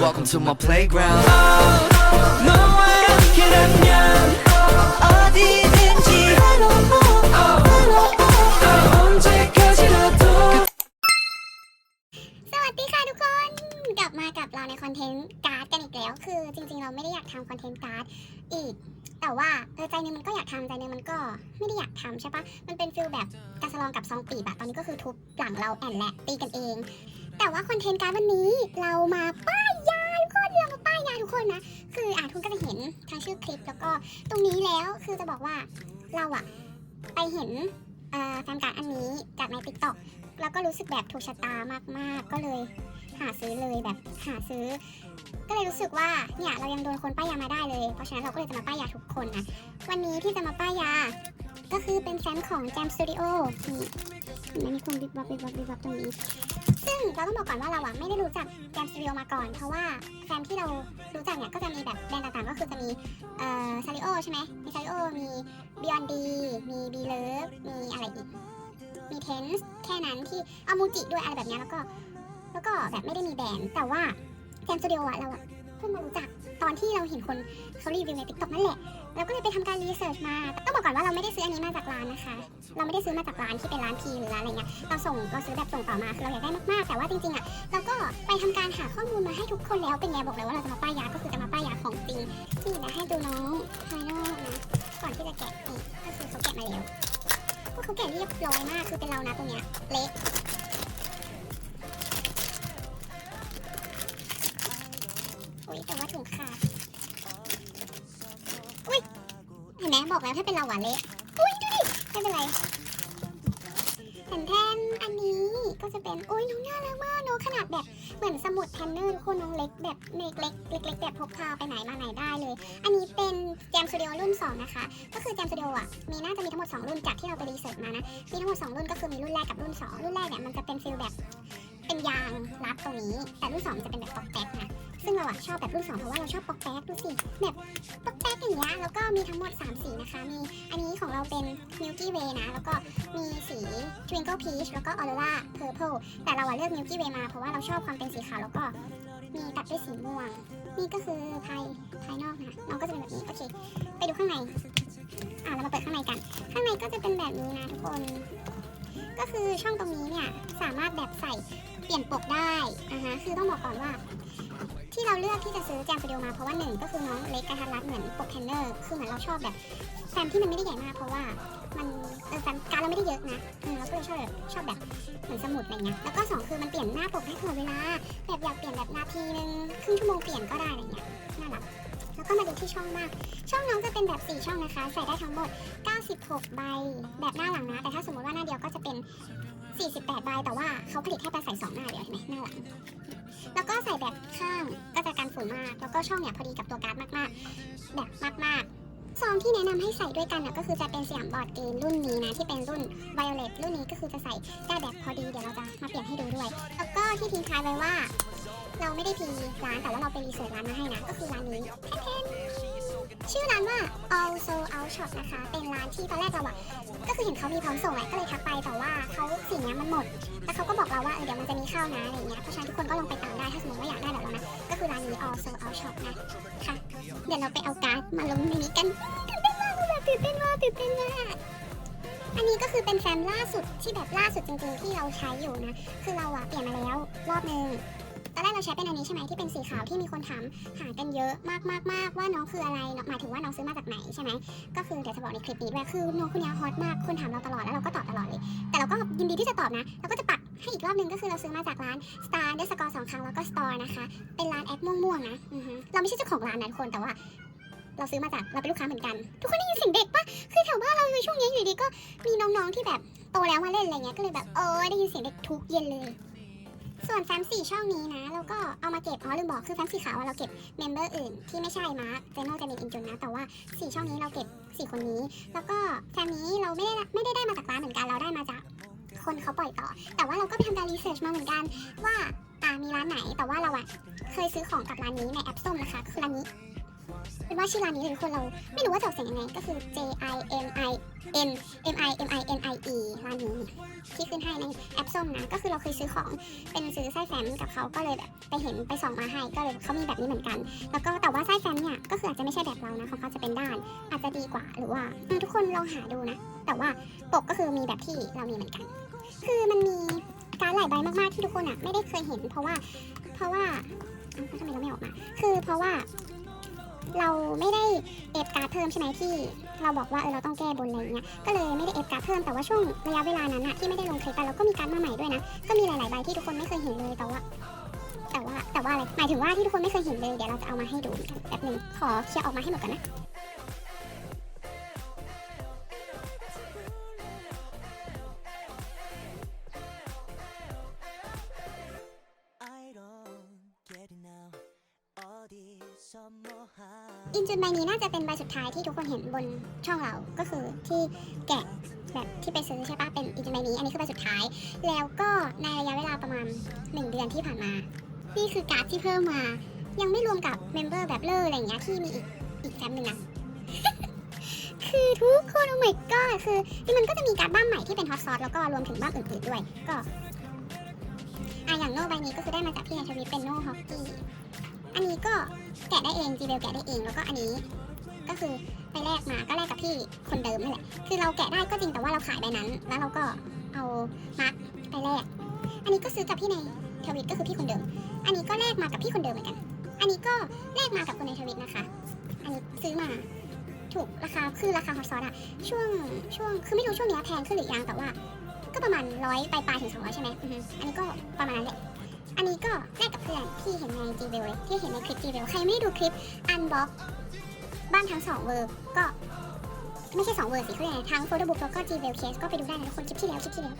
welcome to my playground. 너와 함께라면 어디든지 언제까지라도 สวัสดีค่ะทุกคนกลับมากับเราในคอนเทนต์การ์ดกันอีกแล้ว คือจริงๆ เราไม่ได้อยากทำคอนเทนต์การ์ดอีก แต่ว่าเออใจหนึงมันก็อยากทำใจหนึงมันก็ไม่ได้อยากทำใช่ปะมันเป็นฟิลแบบกาสลองกับซองปีบอะตอนนี้ก็คือทุบหลังเราแอนแหละตีกันเอง แต่ว่าคอนเทนต์การ์ดวันนี้เรามาป้ายยาทุกคน ย เรามาป้ายยาทุกคนนะ คืออะทุกคนก็จะเห็นทางชื่อคลิปแล้วก็ตรงนี้แล้วคือจะบอกว่าเราอะไปเห็นแฟนการ์ดอันนี้จากในติ๊กต็อกแล้วก็รู้สึกแบบถูกชะตามาก ๆ ก็เลยหาซื้อเลยแบบหาซื้อ ก็เลยรู้สึกว่าเนี่ยเรายังโดนคนป้ายยามาได้เลย เพราะฉะนั้นเราก็เลยจะมาป้ายยาทุกคนนะวันนี้ที่จะมาป้ายยา ก็คือเป็นแฟนของ Jam Studio นี่เห็นมมีคนบิบบับบิบบับบิบบับตรงนี้ ซึ่งเราต้องบอกก่อนว่าเราอะไม่ได้รู้จักแรมสตูดิโอมาก่อน เพราะว่าแฟมที่เรารู้จักเนี่ยก็จะมีแบบแบรนด์ต่างๆ ก็คือจะมีเอ่อซาริโอใช่ไหมมีซาริโอมีบิออนดีมีบีเลิฟมีอะไรอีกมีเทนส์แค่นั้นที่เอามูจิด้วยอะไรแบบเนี้ยแล้วก็ แล้วก็แบบไม่ได้มีแบรนด์แต่ว่าแจมสตูดิโออะเราอะ พิ่งมารู้จักตอนที่เราเห็นคนเขารีวิวในติ๊กต็อกนั่นแหละเราก็เลยไปทำการรีเสิร์ชมาต้องบอกก่อนว่าเราไม่ได้ซื้ออันนี้มาจากร้านนะคะ เราไม่ได้ซื้อมาจากร้านที่เป็นร้านพีหรือร้านอะไรเงี้ยเราส่งเราซื้อแบบส่งต่อมาคือเราอยากได้มากๆแต่ว่าจริงๆอะเราก็ไปทำการหาข้อมูลมาให้ทุกคนแล้วเป็นไงบอกเลยว่าเราจะมาป้ายยาก็คือจะมาป้ายยาของจริงนี่นะให้ดูน้องภายนอกนะก่อนที่จะแกะนี่ก็คือเขาแกะมาแล้วพวกเขาแกะเรียบร้อยมากคือเป็นเรานะตรงเนี้ยเละ บอกแล้วถ้าเป็นเราหวานเละอุ้ยดูดิไม่เป็นไรแผ่นแทนอันนี้ก็จะเป็นอุ้ยน้องน่ารักมากน้องขนาดแบบเหมือนสมุดแทนเนอร์ทุกคนน้องเล็กแบบเล็กเล็กเล็กเล็กแบบพกพาไปไหนมาไหนได้เลย อันนี้เป็นแจมสตูดิโอรุ่น 2 นะคะ ก็คือแจมสตูดิโออะมีน่าจะมีทั้งหมด 2 รุ่นจากที่เราไปรีเสิร์ชมานะมีทั้งหมด 2 รุ่นก็คือมีรุ่นแรกกับรุ่น 2 รุ่นแรกเนี่ยมันจะเป็นฟิลแบบเป็นยางรัดตรงนี้ แต่รุ่น2จะเป็นแบบปอกแป๊กนะ ซึ่งเราอะชอบแบบรุ่น2เพราะว่าเราชอบปอกแป๊กดูสิแบบปอกแป๊กอย่างเงี้ยแล้วก็มีทั้งหมด 3 สีนะคะ มีอันนี้ของเราเป็น Milky Way นะ แล้วก็มีสี Twinkle Peach แล้วก็ Aurora Purple แต่เราอะเลือก Milky Way มาเพราะว่าเราชอบความเป็นสีขาวแล้วก็มีตัดด้วยสีม่วง นี่ก็คือภายภายนอกนะน้องก็จะเป็นแบบนี้ โอเค ไปดูข้างใน อะเรามาเปิดข้างในกัน ข้างในก็จะเป็นแบบนี้นะทุกคน ก็คือช่องตรงนี้เนี่ยสามารถแบบใส่เปลี่ยนปกได้อ่าฮะคือต้องบอกก่อนว่า ที่เราเลือกที่จะซื้อแจมสตูดิโอมาเพราะว่าหนึ่งก็คือน้องเล็กกระทัดรัดเหมือนปกเทนเนอร์คือเหมือนเราชอบแบบแฟมที่มันไม่ได้ใหญ่มากเพราะว่ามันเออแฟมการเราไม่ได้เยอะนะเออเราก็เลยชอบแบบชอบแบบเหมือนสมุดอะไรเงี้ยแล้วก็สองคือมันเปลี่ยนหน้าปกได้ตลอดเวลาแบบอยากเปลี่ยนแบบนาทีนึงครึ่งชั่วโมงเปลี่ยนก็ได้อะไรเงี้ยน่ารักแล้วก็มาดูที่ช่องมากช่องน้องจะเป็นแบบ 4 ช่องนะคะ ใส่ได้ทั้งหมด 96 ใบ แบบหน้าหลังนะ แต่ถ้าสมมติว่าหน้าเดียวก็จะเป็น 48 ใบ แต่ว่าเขาผลิตให้ไปใส่2หน้าเดียวเห็นไหมหน้าหลัง แล้วก็ใส่แบบข้างก็จะกันฝุ่นมาก แล้วก็ช่องเนี่ยพอดีกับตัวการ์ดมากๆ แบบมากๆ ซองที่แนะนำให้ใส่ด้วยกันนะก็คือจะเป็นสยามบอร์ดเกมรุ่นนี้นะที่เป็นรุ่นไวโอเลตรุ่นนี้ก็คือจะใส่ได้แบบพอดีเดี๋ยวเราจะมาเปลี่ยนให้ดูด้วย แล้วก็ที่ทิ้งท้ายไว้ว่า เราไม่ได้พีร้านแต่ว่าเราไปรีเสิร์ชร้านมาให้นะก็คือร้านนี้แพ ชื่อร้านว่า All Sold Out Shop นะคะ เป็นร้านที่ตอนแรกเราอะก็คือเห็นเขามีพร้อมส่งแหละก็เลยทักไปแต่ว่าเขาสิ่งนี้มันหมด แล้วเขาก็บอกเราว่าเออเดี๋ยวมันจะมีเข้านะอะไรเงี้ย เพราะฉะนั้นทุกคนก็ลองไปตามได้ถ้าสมมติว่าอยากได้แบบเรานะ ก็คือร้านนี้ All Sold Out Shop นะค่ะ เดี๋ยวเราไปเอาการ์ดมาลงในนี้กันตื่นเต้นมากแบบตื่นเต้นมากตื่นเต้นมากอันนี้ก็คือเป็นแฟมล่าสุดที่แบบล่าสุดจริงๆที่เราใช้อยู่นะ คือเราอะเปลี่ยนมาแล้วรอบนึง ตอนแรกเราใช้เป็นอันนี้ใช่ไหมที่เป็นสีขาวที่มีคนถามหากันเยอะมากมากมากว่าน้องคืออะไรหมายถึงว่าน้องซื้อมาจากไหนใช่ไหมก็คือเดี๋ยวจะบอกในคลิปนี้ด้วยคือน้องคนนี้ฮอตมากคนถามเราตลอดแล้วเราก็ตอบตลอดเลย แต่เราก็ยินดีที่จะตอบนะเราก็จะปักให้อีกรอบนึงก็คือเราซื้อมาจากร้าน Star เดสกอร์สองครั้งแล้วก็ Store นะคะเป็นร้านแอปม่วงๆนะเราไม่ใช่เจ้าของร้านนะทุกคนแต่ว่าเราซื้อมาจากเราเป็นลูกค้าเหมือนกัน ทุกคนได้ยินเสียงเด็กปะคือแถวบ้านเราในช่วงนี้อยู่ดีก็มีน้องๆที่แบบโตแล้วมาเล่นอะไรเงี้ยก็เลยแบบเออได้ยินเสียงเด็กทุกเย็นเลย ส่วนแฟ้มสี่ช่องนี้นะแล้วก็เอามาเก็บอ๋อลืมบอกคือแฟ้มสีขาวเราเก็บเมมเบอร์อื่นที่ไม่ใช่มาร์คเจโนจะมีอินจุนนะแต่ว่าสี่ช่องนี้เราเก็บสี่คนนี้ แล้วก็แฟ้มนี้เราไม่ได้ไม่ได้ได้มาจากร้านเหมือนกันเราได้มาจากคนเขาปล่อยต่อ แต่ว่าเราก็ไปทำการรีเสิร์ชมาเหมือนกันว่าอ่ามีร้านไหนแต่ว่าเราอะเคยซื้อของกับร้านนี้ในแอปส้มนะคะคือร้านนี้ เป็นว่าชื่อร้านนี้เลยทุกคนเราไม่รู้ว่าจะออกเสียงยังไงก็คือ J I M I N M I M I N I E ร้านนี้ที่ขึ้นให้ในแอปส้มนะก็คือเราเคยซื้อของเป็นซื้อไส้แฟมกับเขาก็เลยแบบไปเห็นไปส่องมาให้ก็เลยเขามีแบบนี้เหมือนกัน แล้วก็แต่ว่าไส้แฟมเนี่ยก็คืออาจจะไม่ใช่แบบเรานะของเขาจะเป็นด้านอาจจะดีกว่าหรือว่าทุกคนลองหาดูนะ แต่ว่าปกก็คือมีแบบที่เรามีเหมือนกัน คือมันมีการหลายใบมากๆที่ทุกคนอะไม่ได้เคยเห็น เพราะว่าเพราะว่าทำไมเราไม่ออกมา คือเพราะว่า เราไม่ได้เอฟการ์ดเพิ่มใช่ไหมที่ เราบอกว่าเออเราต้องแก้บนอะไรอย่างเงี้ยก็เลยไม่ได้เอฟการ์ดเพิ่มแต่ว่าช่วงระยะเวลานั้นอะที่ไม่ได้ลงคลิปไปเราก็มีการ์ดมาใหม่ด้วยนะก็มีหลายๆใบที่ทุกคนไม่เคยเห็นเลยแต่ว่าแต่ว่าแต่ว่าอะไรหมายถึงว่าที่ทุกคนไม่เคยเห็นเลยเดี๋ยวเราจะเอามาให้ดูกันแบบหนึงขอเคลียร์ออกมาให้หมดก่อนนะ อินจุนใบนี้น่าจะเป็นใบสุดท้ายที่ทุกคนเห็นบนช่องเรา ก็คือที่แกะแบบที่ไปซื้อใช่ปะเป็นอินจุนใบนี้ อันนี้คือใบสุดท้าย แล้วก็ในระยะเวลาประมาณ 1 เดือนที่ผ่านมา นี่คือการ์ดที่เพิ่มมา ยังไม่รวมกับเมมเบอร์แบบเลอร์อะไรอย่างเงี้ยที่มีอีกอีกแฟ้มหนึ่งนะคือทุกคนโอ้ my god คือนี่มันก็จะมีการ์ดบ้านใหม่ที่เป็นฮอตซอสแล้วก็รวมถึงบ้านอื่นๆด้วย ก็อะอย่างโน่ใบนี้ก็คือได้มาจากพี่นายชวิตเป็นโน่ฮอกกี้ อันนี้ก็แกะได้เองจีเบลแกะได้เองแล้วก็อันนี้ ก็คือไปแลกมาก็แลกกับพี่คนเดิมนั่นแหละคือเราแกะได้ก็จริงแต่ว่าเราขายใบนั้น แล้วเราก็เอามาร์กไปแลกอันนี้ก็ซื้อกับพี่ในทวิตก็คือพี่คนเดิม อันนี้ก็แลกมากับพี่คนเดิมเหมือนกัน อันนี้ก็แลกมากับคนในทวิตนะคะ อันนี้ซื้อมาถูกราคาคือราคาฮอตซอสอะช่วงช่วงคือไม่รู้ช่วงนี้แพงขึ้นหรือยังแต่ว่า ก็ประมาณร้อยปลายปลายๆถึงสองร้อยใช่ไหมอันนี้ก็ประมาณนั้นแหละ อันนี้ก็แลกกับเพื่อนที่เห็นในจีเวลเลยที่เห็นในคลิปจีเวลใครไม่ได้ดูคลิปอันบ็อกบ้านทั้งสองเวอร์ก็ไม่ใช่สองเวอร์สิเขาเรียกอะไรทั้งโฟโต้บุ๊กแล้วก็จีเวลเคสก็ไปดูได้นะทุกคนคลิปที่แล้วคลิปที่แล้ว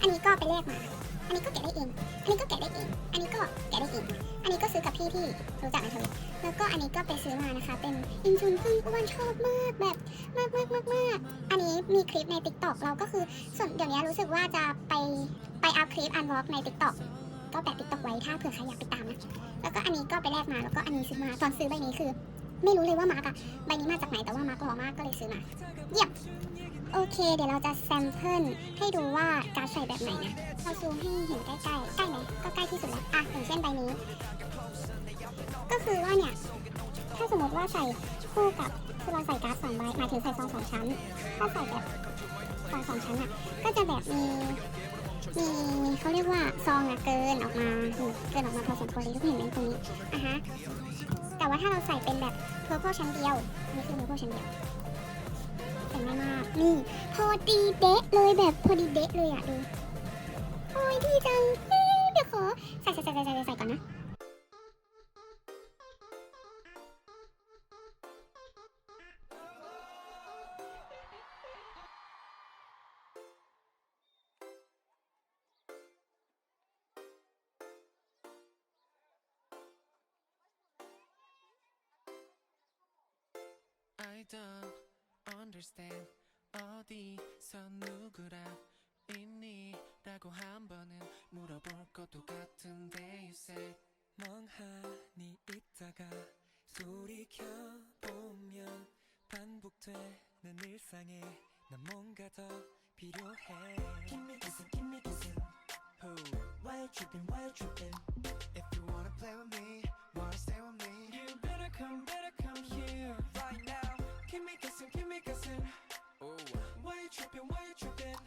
อันนี้ก็ไปแลกมาอันนี้ก็แกะได้เอง อันนี้ก็แกะได้เอง อันนี้ก็แกะได้เอง อันนี้ก็ซื้อกับพี่ที่รู้จักในทวิตแล้วก็อันนี้ก็ไปซื้อมานะคะ เป็นอินชุนพึ่งอ้วนชอบมากแบบมากมากมากมากอันนี้มีคลิปใน t ิ k t o k เราก็คือส่วนเดี๋ยวนี้รู้สึกว่าจะไปไปอัพคลิปอันบ็อกใน t ิ k t o k ก็แปะ t ิ k t o k ไว้ถ้าเผื่อใครอยากไปตามนะ แล้วก็อันนี้ก็ไปแลกมาแล้วก็อันนี้ซื้อมาตอนซื้อใบนี้คือ ไม่รู้เลยว่ามาร์กอะใบนี้มาจากไหนแต่ว่ามาร์กหล่อมากก็เลยซื้อมาเยี่ยมโอเค เดี๋ยวเราจะแซมเพิลให้ดูว่าการใส่แบบไหนนะเราซูมให้เห็นใกล้ๆใกล้ไหมก็ใกล้ที่สุดแล้วอะอย่างเช่นใบนี้ ก็คือว่าเนี่ยถ้าสมมติว่าใส่คู่กับคือเราใส่การ์ดสองใบหมายถึงใส่ซองสองชั้น ถ้าใส่แบบซองสองชั้นอะก็จะแบบมี มีเขาเรียกว่าซองอะเกินออกมาเกินออกมาพอสมควรเลยทุกคนเห็นไหมตรงนี้อะฮะแต่ว่าถ้าเราใส่เป็นแบบเพอร์เพชั้นเดียวนี่คือเพอร์เพชั้นเดียวแต่ง่ายมากนี่พอดีเดะเลยแบบพอดีเดะเลยอะดูโอ้ยดีจังเอ้ยเดี๋ยวขอใส่ใส่ใส่ใส่ใส่ใส่ก่อนนะ I don't understand 어디서 누구랑 있니 라고 한 번은 물어볼 것도 같은데 you say 멍하니 있다가 소리 켜보면 반복되는 일상에 난 뭔가 더 필요해 Give me kissing, give me kissing Who? Why you tripping, why you tripping If you wanna play with me, me kissing, give me kissing Oh Why you tripping, why you tripping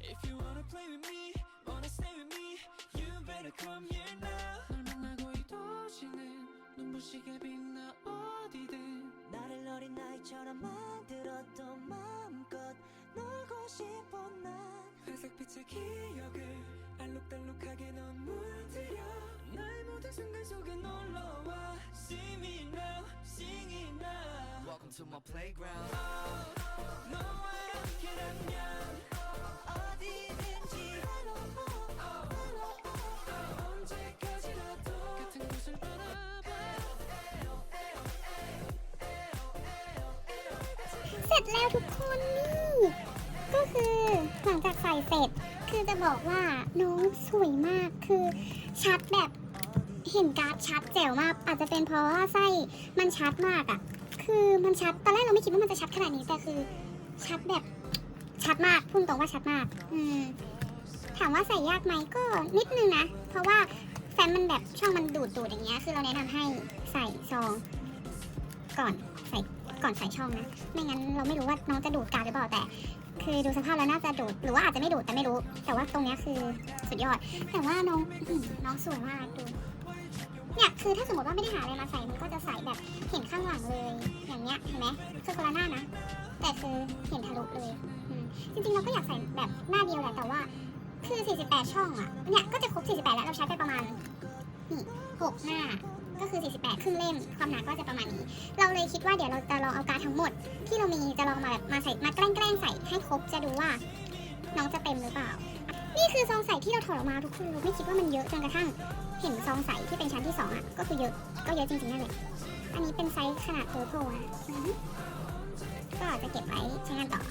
If you wanna play with me, wanna stay with me You better come here now 널 만나고 이 도시는 눈부시게 빛나 어디든 나를 어린 아이처럼 만들어도 마음껏 놀고 싶어 난 회색 빛의 기억을 알록달록하게 넌 물들여 나의 모든 순간 속에 놀러 와 See me now, sing it now Welcome to my playground. 너와 함께라면 어디든지 언제까지라도 같은 곳을 바라봐 เสร็จแล้วทุกคนนี่ ก็คือหลังจากใส่เสร็จ คือจะบอกว่าน้องสวยมากคือชัดแบบเห็นการ์ดชัดแจ๋วมาก อาจจะเป็นเพราะว่าไส้มันชัดมากอะ่ะ คือมันชัด ตอนแรกเราไม่คิดว่ามันจะชัดขนาดนี้ แต่คือ ชัดแบบ ชัดมาก พูดตรงว่าชัดมาก อืม ถามว่าใส่ยากไหมก็นิดนึงนะ เพราะว่าแฟ้มมันแบบช่องมันดูดดูดอย่างเงี้ย คือเราแนะนำให้ใส่ซองก่อนใส่ก่อนใส่ช่องนะ ไม่งั้นเราไม่รู้ว่าน้องจะดูดการหรือเปล่าแต่ คือดูสภาพแล้วน่าจะดูด หรือว่าอาจจะไม่ดูดแต่ไม่รู้ แต่ว่าตรงเนี้ยคือสุดยอด แต่ว่าน้องน้องสวยมากดู เนี่ยคือถ้าสมมติว่าไม่ได้หาอะไรมาใส่มันก็จะใส่แบบเห็นข้างหลังเลย อย่างเงี้ยเห็นไหมคือคนละหน้านะ แต่คือเห็นทะลุเลยจริงๆเราก็อยากใส่แบบหน้าเดียวแหละแต่ว่าคือ 48 ช่องอะเนี่ยก็จะครบ 48 แล้วเราใช้ไปประมาณนี่6หน้าก็คือ 48 ครึ่งเล่ม ความหนาก็จะประมาณนี้ เราเลยคิดว่าเดี๋ยวเราจะลองเอาการดทั้งหมด ที่เรามีจะลองมาแบบมาใส่มาแกล้งใส่ให้ครบจะดูว่า น้องจะเต็มหรือเปล่า นี่คือซองใส่ที่เราถอดออกมาทุกคนไม่คิดว่ามันเยอะจนกระทั่ง เห็นซองใสที่เป็นชั้นที่สองอะ ก็คือเยอะ ก็เยอะจริงๆนั่นแหละ อันนี้เป็นไซส์ขนาดเพอร์โพนะอือฮึก็จะเก็บไว้ใช้งานต่อ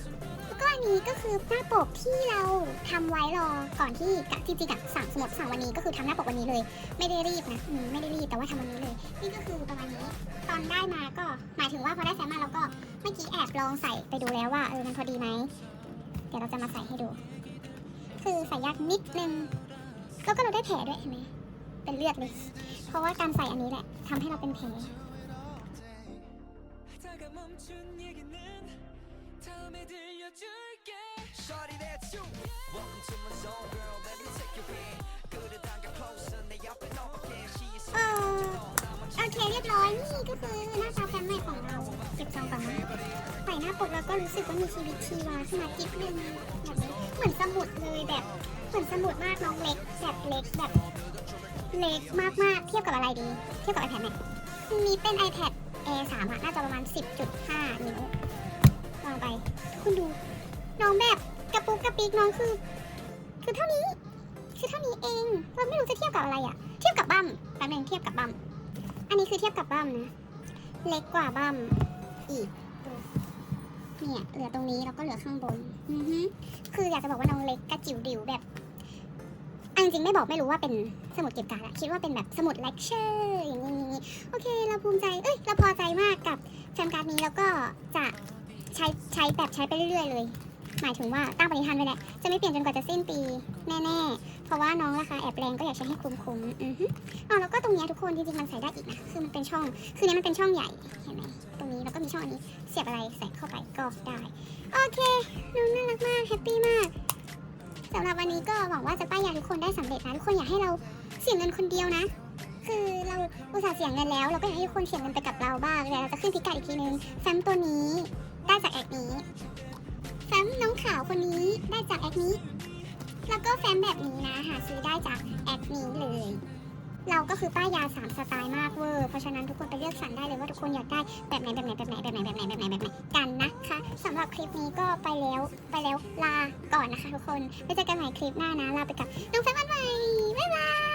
แล้วก็อันนี้ก็คือหน้าปกที่เราทำไว้รอก่อนที่กะจริงๆอะสั่งสมมติสั่งวันนี้ก็คือทำหน้าปกวันนี้เลย ไม่ได้รีบนะไม่ได้รีบแต่ว่าทำวันนี้เลย นี่ก็คือประมาณนี้ ตอนได้มาก็หมายถึงว่าพอได้แซมมาเราก็เมื่อกี้แอบลองใส่ไปดูแล้วว่าเออมันพอดีไหมเดี๋ยวเราจะมาใส่ให้ดู คือใส่ยากนิดนึงแล้วก็เราได้แผลด้วยเห็นไหม เป็นเลือดเลย เพราะว่าการใส่อันนี้แหละทำให้เราเป็นแผลเออโอเคเรียบร้อยนี่ก็คือหน้าตาแฟนใหม่ของเราเก็บจองก่อนนะใส่หน้าปกแล้วก็รู้สึกว่ามีชีวิตชีวาขึ้นมากิ๊บนึงแบบนี้เหมือนสมุดเลยแบบเหมือนสมุดมากน้องเล็กแบบเล็กแบบ เล็กมากๆ เทียบกับอะไรดี เทียบกับ iPad ไหมมีเป็น iPad Air 3อะน่าจะประมาณ 10.5 นิ้ววางไป คุณดู น้องแบบกระปุกกระปิกน้องคือ คือเท่านี้ คือเท่านี้เอง เราไม่รู้จะเทียบกับอะไรอะเทียบกับบัมแป๊บนึงเทียบกับบัมอันนี้คือเทียบกับบัมนะ เล็กกว่าบัมอีกเนี่ยเหลือตรงนี้แล้วก็เหลือข้างบน อือฮึคืออยากจะบอกว่าน้องเล็กกระจิ๋วดิ๋วแบบ ริงๆ ไม่บอกไม่รู้ว่าเป็นสมุดเก็บการ์ดอะคิดว่าเป็นแบบสมุดเลคเชอร์อย่างนี้โอเค เราภูมิใจ เอ้ย เราพอใจมากกับแฟมการ์ดนี้แล้วก็จะใช้ใช้แบบใช้ไปเรื่อยๆ เลย หมายถึงว่าตั้งปณิธานไว้แหละ จะไม่เปลี่ยนจนกว่าจะสิ้นปีแน่ๆ เพราะว่าน้องราคาแอบแรงก็อยากใช้ให้คุ้มๆ อือฮึอ๋อแล้วก็ตรงนี้ทุกคนจริงๆ มันใส่ได้อีกนะ คือมันเป็นช่อง คือเนี้ยมันเป็นช่องใหญ่ เห็นไหมตรงนี้แล้วก็มีช่องอันนี้ เสียบอะไรใส่เข้าไปก็ได้ โอเค น้องน่ารักมาก แฮปปี้มาก สำหรับวันนี้ก็หวังว่าจะป้ายยาทุกคนได้สำเร็จนะทุกคนอยากให้เราเสียเงินคนเดียวนะ คือเราอุตส่าห์เสียเงินแล้ว เราก็อยากให้ทุกคนเสียเงินไปกับเราบ้างเดี๋ยวเราจะขึ้นพิกัดอีกทีนึงแฟ้มตัวนี้ได้จากแอคนี้แฟ้มน้องขาวคนนี้ได้จากแอคนี้ แล้วก็แฟ้มแบบนี้นะหาซื้อได้จากแอคนี้เลย เราก็คือป้ายยาสามสไตล์มากเวอร์เพราะฉะนั้นทุกคนไปเลือกสรรได้เลยว่าทุกคนอยากได้แบบไหนแบบไหนแบบไหนแบบไหนแบบไหนแบบไหนแบบไหนกันนะคะสำหรับคลิปนี้ก็ไปแล้วไปแล้วลาก่อนนะคะทุกคนไว้เจอกันใหม่คลิปหน้านะลาไปกับน้องแฟนวันใหม่บ๊ายบาย